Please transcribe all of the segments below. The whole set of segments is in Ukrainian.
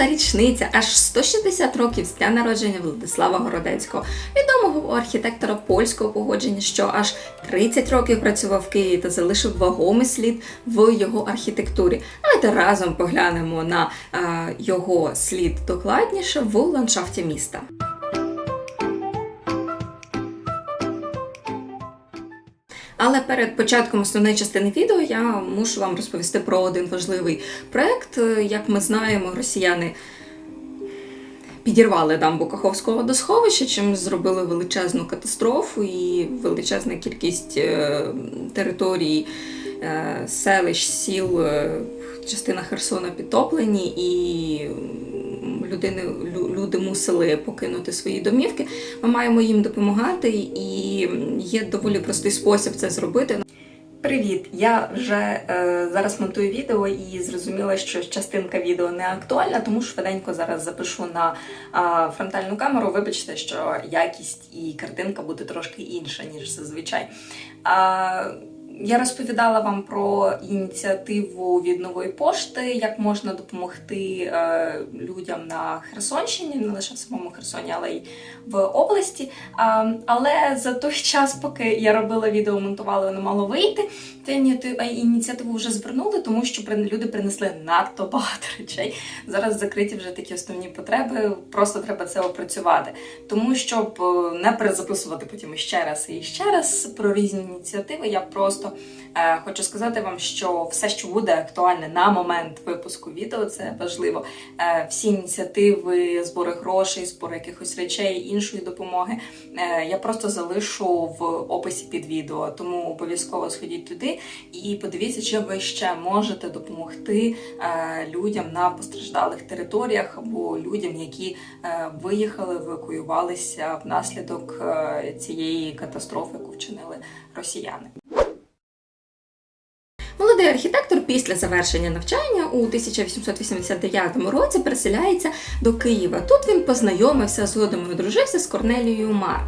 минула річниця аж 160 років з дня народження Владислава Городецького, відомого архітектора польського погодження, що аж 30 років працював в Києві та залишив вагомий слід в його архітектурі. Давайте разом поглянемо на е, його слід докладніше в ландшафті міста. Але перед початком основної частини відео я мушу вам розповісти про один важливий проект. Е, Як ми знаємо, росіяни підірвали дамбу Каховського водосховища, чим зробили величезну катастрофу і величезна кількість е, територій, е, селищ, сіл, частина Херсона підтоплені, і людини, люди мусили покинути свої домівки. Ми маємо їм допомагати, і є доволі простий спосіб це зробити. Привіт! Я вже е, зараз монтую відео і зрозуміла, що частинка відео не актуальна, тому швиденько зараз запишу на е, фронтальну камеру. Вибачте, що якість і картинка буде трошки інша, ніж зазвичай. А, я розповідала вам про ініціативу від нової пошти, як можна допомогти е, людям на Херсонщині, не лише в самому Херсоні, але й в області. Але за той час, поки я робила відео, монтувала, не мало вийти. Ініціативу вже звернули, тому що люди принесли надто багато речей. Зараз закриті вже такі основні потреби. Просто треба це опрацювати. Тому щоб е, не перезаписувати потім ще раз і ще раз про різні ініціативи, я просто е, хочу сказати вам, що все, що буде актуальне на момент випуску відео, це важливо. Е, всі ініціативи, збори грошей, збори якихось речей, іншої допомоги. е, я просто залишу в описі під відео, тому обов'язково сходіть туди і подивіться, чи ви ще можете допомогти е, людям на постраждалих територіях або людям, які е, виїхали, евакуювалися внаслідок е, цієї катастрофи, яку вчинили росіяни. Молодий архітектор після завершення навчання у 1889 році переселяється до Києва. Тут він познайомився згодом і одружився з Корнелією Мар.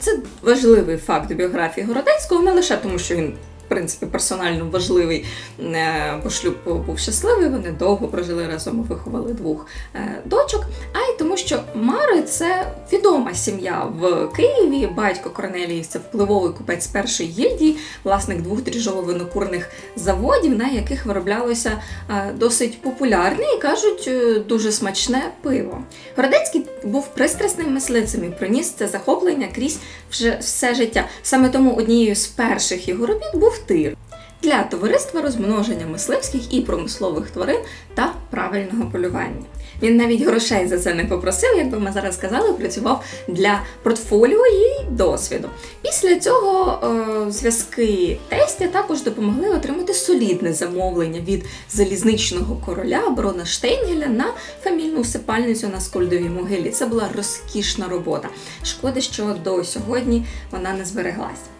Це важливий факт біографії Городецького, не лише тому, що він. Принципі, персонально важливий, е, бо шлюб був щасливий. Вони довго прожили разом, виховали двох е, дочок. А й тому, що Мари це відома сім'я в Києві. Батько Корнелії це впливовий купець першої гільдії, власник двох дріжджово-винокурних заводів, на яких вироблялося е, досить популярне і кажуть дуже смачне пиво. Городецький був пристрасним мисливцем і приніс це захоплення крізь вже все життя. Саме тому однією з перших його робіт був тир. Для товариства розмноження мисливських і промислових тварин та правильного полювання. Він навіть грошей за це не попросив, як би ми зараз сказали, працював для портфоліо і досвіду. Після цього е, зв'язки тестя також допомогли отримати солідне замовлення від залізничного короля Брона Штейнгеля на фамільну усипальницю на Скольдовій могилі. Це була розкішна робота. Шкода, що до сьогодні вона не збереглась.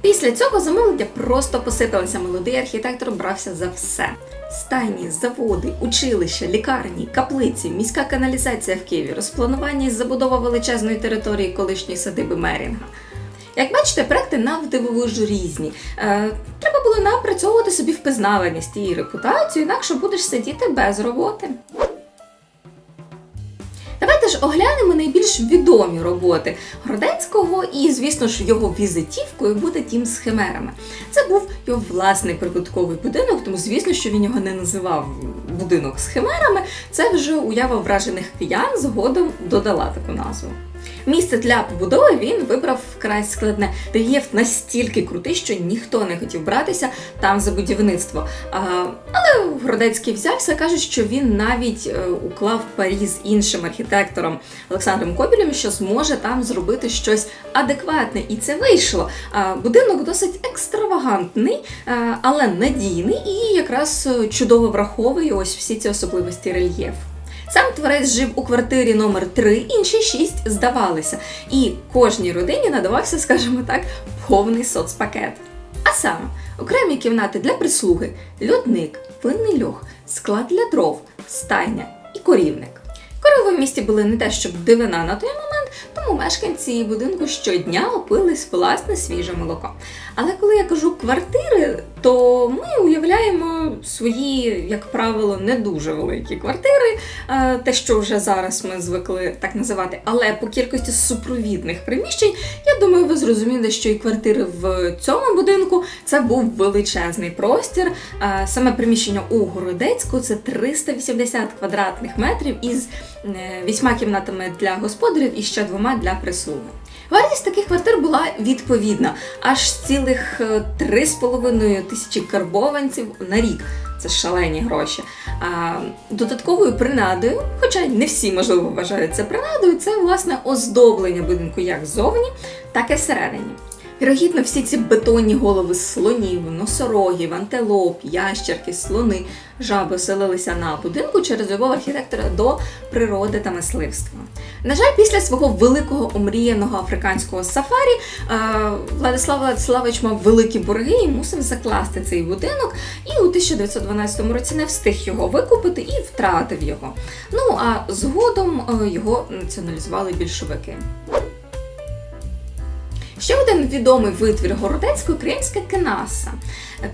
Після цього замовлення просто посипалися. Молодий архітектор брався за все: стайні, заводи, училища, лікарні, каплиці, міська каналізація в Києві, розпланування і забудова величезної території колишньої садиби Мерінга. Як бачите, проекти навдивовижу різні. Е, треба було напрацьовувати собі впізнаваність і репутацію, інакше будеш сидіти без роботи. Давайте ж оглянемо найбільш відомі роботи Гродецького, і, звісно ж, його візитівкою буде тім з химерами. Це був його власний прибутковий будинок, тому звісно, що він його не називав будинок з химерами. Це вже уява вражених киян згодом додала таку назву. Місце для побудови він вибрав вкрай складне. Рельєф настільки крутий, що ніхто не хотів братися там за будівництво. А, але Городецький взявся, кажуть, що він навіть е, уклав парі з іншим архітектором Олександром Кобілем, що зможе там зробити щось адекватне. І це вийшло. А, будинок досить екстравагантний, е, але надійний і якраз е, чудово враховує ось всі ці особливості рельєфу. Сам творець жив у квартирі номер 3 інші шість здавалися, і кожній родині надавався, скажімо так, повний соцпакет. А саме окремі кімнати для прислуги, льодник, винний льох, склад для дров, стайня і корівник. Корови в місті були не те, щоб дивина на той момент, тому мешканці будинку щодня опились власне свіже молоко. Але коли я кажу квартири, то ми уявляємо свої, як правило, не дуже великі квартири, е, те, що вже зараз ми звикли так називати, але по кількості супровідних приміщень, я думаю, ви зрозуміли, що і квартири в цьому будинку це був величезний простір. Е, Саме приміщення у Городецьку це 380 квадратних метрів із е, вісьма кімнатами для господарів і ще двома для прислуги. Вартість таких квартир була відповідна, аж цілих е, 3,5 тисячі карбованців на рік. Це шалені гроші. А додатковою принадою, хоча не всі можливо вважають це принадою, це власне оздоблення будинку як ззовні, так і всередині. Вірогідно, всі ці бетонні голови слонів, носорогів, антилоп, ящерки, слони, жаби оселилися на будинку через любов архітектора до природи та мисливства. На жаль, після свого великого омріяного африканського сафарі е, Владислав Владиславович мав великі борги і мусив закласти цей будинок, і у 1912 році не встиг його викупити і втратив його. Ну а згодом е, його націоналізували більшовики. Ще один відомий витвір Городецької кримська кенаса.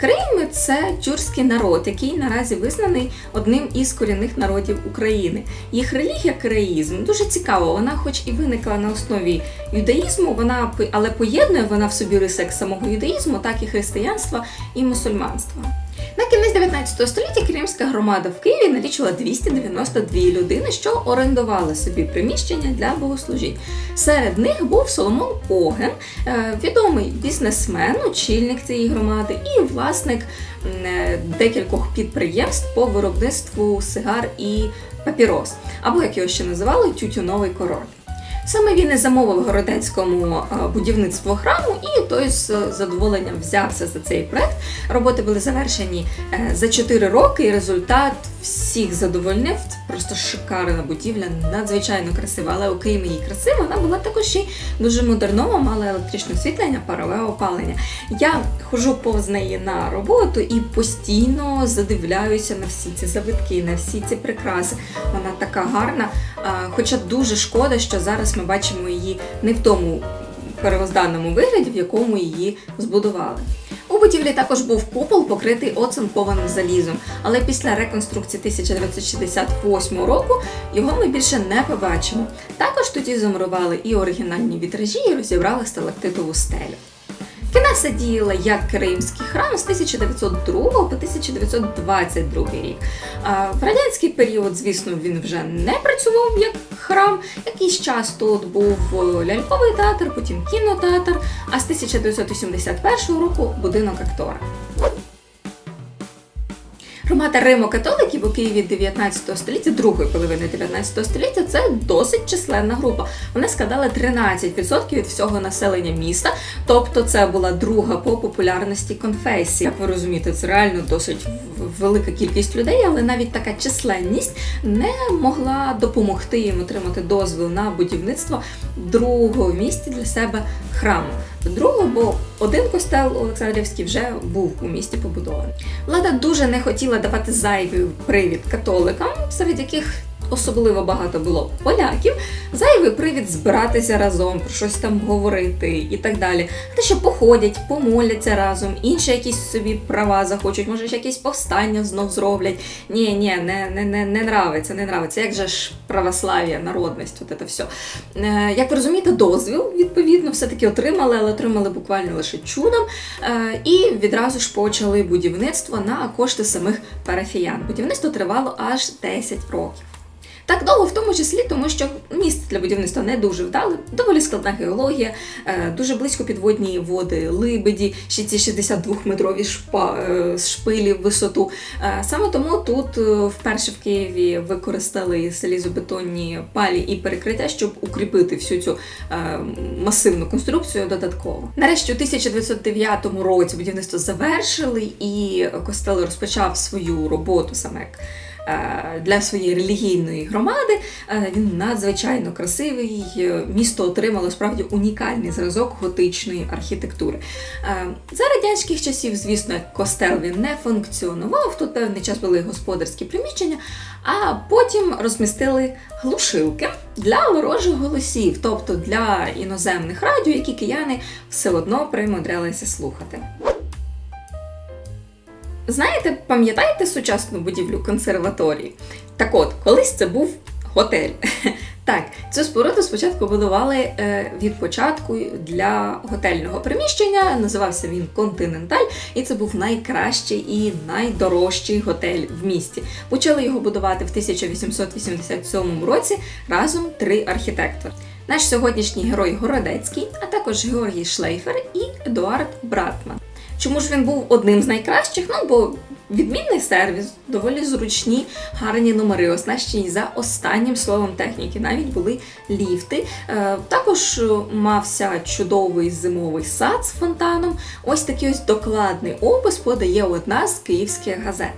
Крим це тюркський народ, який наразі визнаний одним із корінних народів України. Їх релігія кираїзм дуже цікава. Вона, хоч і виникла на основі юдаїзму, вона але поєднує вона в собі рисек самого юдаїзму, так і християнства і мусульманства. На кінець 19 століття кримська громада в Києві налічувала 292 людини, що орендували собі приміщення для богослужінь. Серед них був Соломон Коген, е, відомий бізнесмен, очільник цієї громади і власник е, декількох підприємств по виробництву сигар і папірос, або як його ще називали, тютюновий король. Саме він і замовив городецькому е, будівництво храму, і той з задоволенням взявся за цей проект. Роботи були завершені е, за 4 роки, і результат всіх задовольнив. Просто шикарна будівля, надзвичайно красива. Але окрім її краси, вона була також ще дуже модернова, мала електричне освітлення, парове опалення. Я ходжу повз неї на роботу і постійно задивляюся на всі ці завитки, на всі ці прикраси. Вона така гарна. Хоча дуже шкода, що зараз ми бачимо її не в тому первозданному вигляді, в якому її збудували. Будівлі також був купол, покритий оцинкованим залізом, але після реконструкції 1968 року його ми більше не побачимо. Також тоді замурували і оригінальні вітражі, і розібрали сталактитову стелю. Кенеса діяла як кримський храм з 1902 по 1922 рік. В радянський період, звісно, він вже не працював як храм. Якийсь час тут був е, ляльковий театр, потім кінотеатр, а з 1981 року будинок актора. Громада Римо-католиків у Києві 19 століття, другої половини 19 століття, це досить численна група. Вони складали 13% від всього населення міста, тобто це була друга по популярності конфесія. Як ви розумієте, це реально досить велика кількість людей, але навіть така численність не могла допомогти їм отримати дозвіл на будівництво другого в для себе храму. Другого, бо один костел Олександрівський вже був у місті побудований. Влада дуже не хотіла давати зайвий привід католикам, серед яких особливо багато було поляків. Зайвий привід збиратися разом, про щось там говорити і так далі. Те, що походять, помоляться разом, інші якісь собі права захочуть, може ж якісь повстання знов зроблять. Ні, ні, не, не, не, не нравиться, не нравиться. Як же ж православ'я, народність, от це все. Е, Як ви розумієте, дозвіл відповідно все-таки отримали, але отримали буквально лише чудом. Е, І відразу ж почали будівництво на кошти самих парафіян. Будівництво тривало аж 10 років. Так довго, в тому числі, тому що місце для будівництва не дуже вдале, доволі складна геологія, е, дуже близько підводні води, либеді, ще ці 62-метрові шпа, е, шпилі в висоту. Е, Саме тому тут вперше в Києві використали залізобетонні палі і перекриття, щоб укріпити всю цю масивну конструкцію додатково. Нарешті у 1909 році будівництво завершили, і костел розпочав свою роботу саме як для своєї релігійної громади. Е, Він надзвичайно красивий. е, Місто отримало справді унікальний зразок готичної архітектури. Е, За радянських часів, звісно, костел він не функціонував. Тут певний час були господарські приміщення, а потім розмістили глушилки для ворожих голосів, тобто для іноземних радіо, які кияни все одно примудрялися слухати. Знаєте, пам'ятаєте сучасну будівлю консерваторії? Так от, колись це був готель. Так, цю споруду спочатку будували е, від початку для готельного приміщення. Називався він Континенталь, і це був найкращий і найдорожчий готель в місті. Почали його будувати в 1887 році разом три архітектори. Наш сьогоднішній герой Городецький, а також Георгій Шлейфер і Едуард Братман. Чому ж він був одним з найкращих? Ну бо відмінний сервіс, доволі зручні, гарні номери, оснащені за останнім словом техніки. Навіть були ліфти. Е, Також е, мався чудовий зимовий сад з фонтаном. Ось такий ось докладний опис подає одна з київських газет.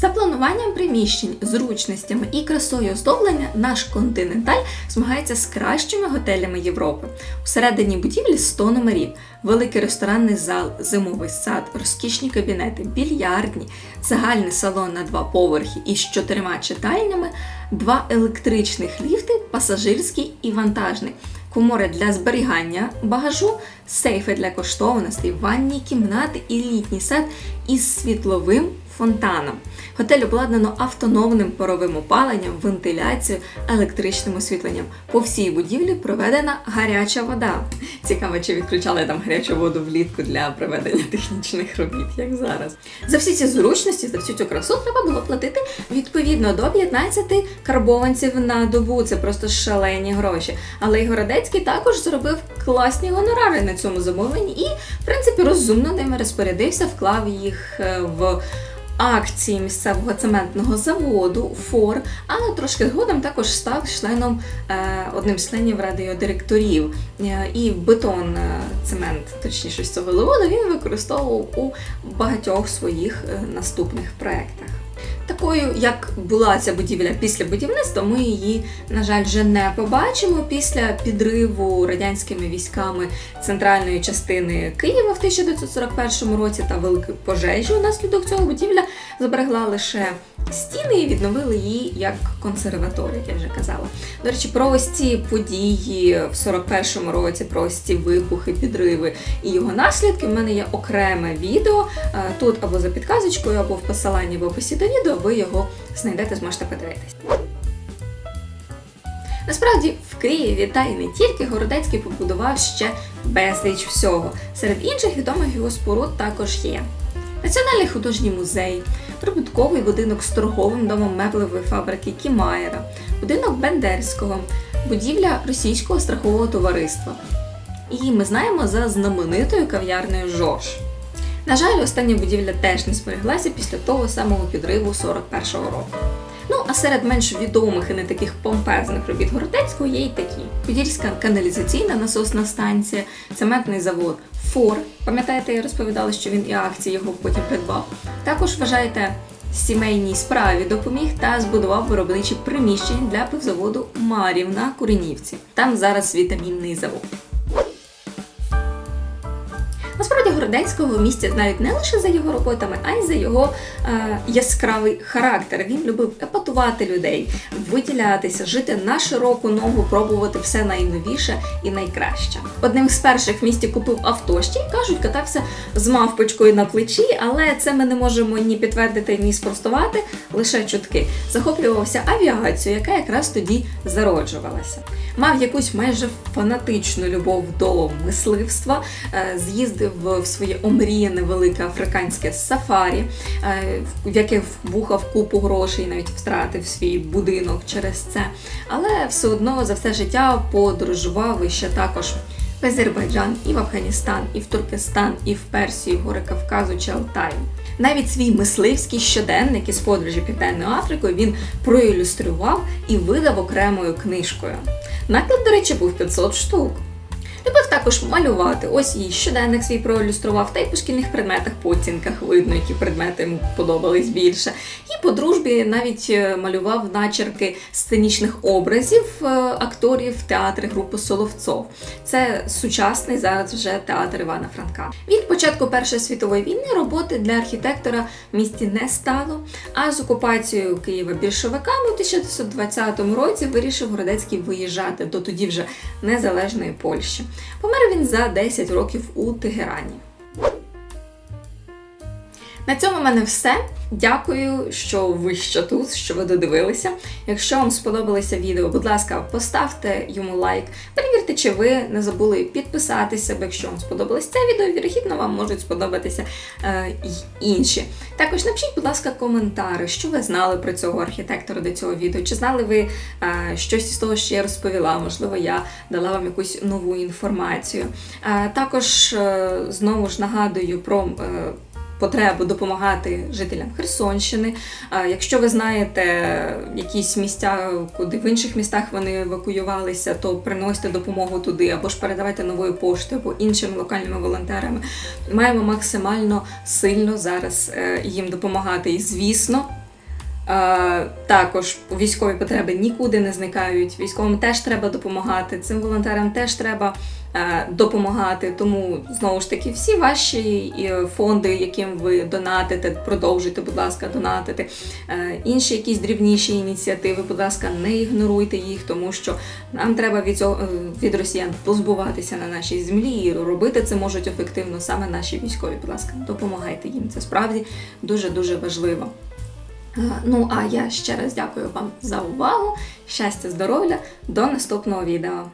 За плануванням приміщень, зручностями і красою оздоблення наш континенталь змагається з кращими готелями Європи. Усередині будівлі 100 номерів, великий ресторанний зал, зимовий сад, розкішні кабінети, більярдні, загальний салон на два поверхи із чотирма читальнями, два електричних ліфти, пасажирський і вантажний. Комори для зберігання багажу, сейфи для коштовностей, ванні кімнати і літній сад із світловим фонтаном. Готель обладнано автономним паровим опаленням, вентиляцією, електричним освітленням. По всій будівлі проведена гаряча вода. Цікаво, чи відключали там гарячу воду влітку для проведення технічних робіт, як зараз. За всі ці зручності, за всю цю красу треба було платити відповідно до 15 карбованців на добу. Це просто шалені гроші. Але і Городецький також зробив класні гонорари на цьому замовленні і, в принципі, розумно ними розпорядився, вклав їх е, в акції місцевого цементного заводу ФОР, але трошки згодом також став членом е, одним з членів ради директорів. Е, І бетон, е, цемент, точніше з цього заводу, він використовував у багатьох своїх наступних проєктах. Такою, як була ця будівля після будівництва, ми її, на жаль, вже не побачимо. Після підриву радянськими військами центральної частини Києва в 1941 році та великої пожежі унаслідок цього будівля зберегла лише стіни і відновили її як консерваторію, я вже казала. До речі, про ось ці події в 41-му році, про ось ці вибухи, підриви і його наслідки. В мене є окреме відео е, тут або за підказочкою, або в посиланні в описі до відео. Ви його знайдете, зможете подивитись. Насправді в Києві та й не тільки Городецький побудував ще безліч всього. Серед інших відомих його споруд також є. Національний художній музей, прибутковий будинок з торговим домом меблевої фабрики Кімаєра, будинок Бендерського, будівля російського страхового товариства. І ми знаємо за знаменитою кав'ярнею Жорж. На жаль, остання будівля теж не збереглася після того самого підриву 41-го року. Ну, а серед менш відомих і не таких помпезних робіт Городецького є й такі: Подільська каналізаційна насосна станція, цементний завод Фор. Пам'ятаєте, я розповідала, що він і акції його потім придбав. Також вважаєте Сімейній справі допоміг та збудував виробничі приміщення для пивзаводу Марів на Куренівці. Там зараз вітамінний завод. Насправді Городецького місця знають не лише за його роботами, а й за його е, яскравий характер. Він любив епатувати людей, виділятися, жити на широку ногу, пробувати все найновіше і найкраще. Одним з перших в місті купив авто, ще й кажуть, катався з мавпочкою на плечі, але це ми не можемо ні підтвердити, ні спростувати, лише чутки. Захоплювався авіацією, яка якраз тоді зароджувалася. Мав якусь майже фанатичну любов до мисливства, е, з'їздив в своє омріяне велике африканське сафарі, е, в яке вбухав купу грошей, навіть втратив свій будинок через це. Але все одно за все життя подорожував і ще також. В Азербайджан, і в Афганістан, і в Туркестан, і в Персію, гори Кавказу чи Алтаю. Навіть свій мисливський щоденник із подорожі Південною Африкою він проілюстрував і видав окремою книжкою. Наклад, до речі, був 500 штук. Любив також малювати. Ось її щоденник свій проілюстрував, та й по шкільних предметах по оцінках видно, які предмети йому подобались більше. І по дружбі навіть е, малював начерки сценічних образів е, акторів театру групи Соловцов. Це сучасний зараз вже театр Івана Франка. Від початку Першої світової війни роботи для архітектора в місті не стало. А з окупацією Києва більшовиками у 1920 році вирішив Городецький виїжджати до тоді вже незалежної Польщі. Помер він за 10 років у Тегерані. На цьому в мене все. Дякую, що ви ще тут, що ви додивилися. Якщо вам сподобалося відео, будь ласка, поставте йому лайк. Перевірте, чи ви не забули підписатися, бо якщо вам сподобалось це відео, вірогідно, вам можуть сподобатися е, й інші. Також напишіть, будь ласка, коментари, що ви знали про цього архітектора до цього відео. Чи знали ви е, щось із того, що я розповіла? Можливо, я дала вам якусь нову інформацію. Е, також е, знову ж нагадую про. Е, Потребу допомагати жителям Херсонщини. Якщо ви знаєте якісь місця, куди в інших містах вони евакуювалися, то приносьте допомогу туди або ж передавайте новою поштою або іншими локальними волонтерами. Маємо максимально сильно зараз е, їм допомагати. І звісно, Е, також військові потреби нікуди не зникають. Військовим теж треба допомагати. Цим волонтерам теж треба допомагати. Тому знову ж таки, всі ваші е, фонди, яким ви донатите, продовжуйте, будь ласка, донатити. Е, інші якісь дрібніші ініціативи, будь ласка, не ігноруйте їх, тому що нам треба від цього е, від росіян позбуватися на нашій землі і робити це можуть ефективно саме наші військові. Будь ласка, допомагайте їм. Це справді дуже дуже важливо. Е, Ну а я ще раз дякую вам за увагу. Щастя, здоров'я, до наступного відео.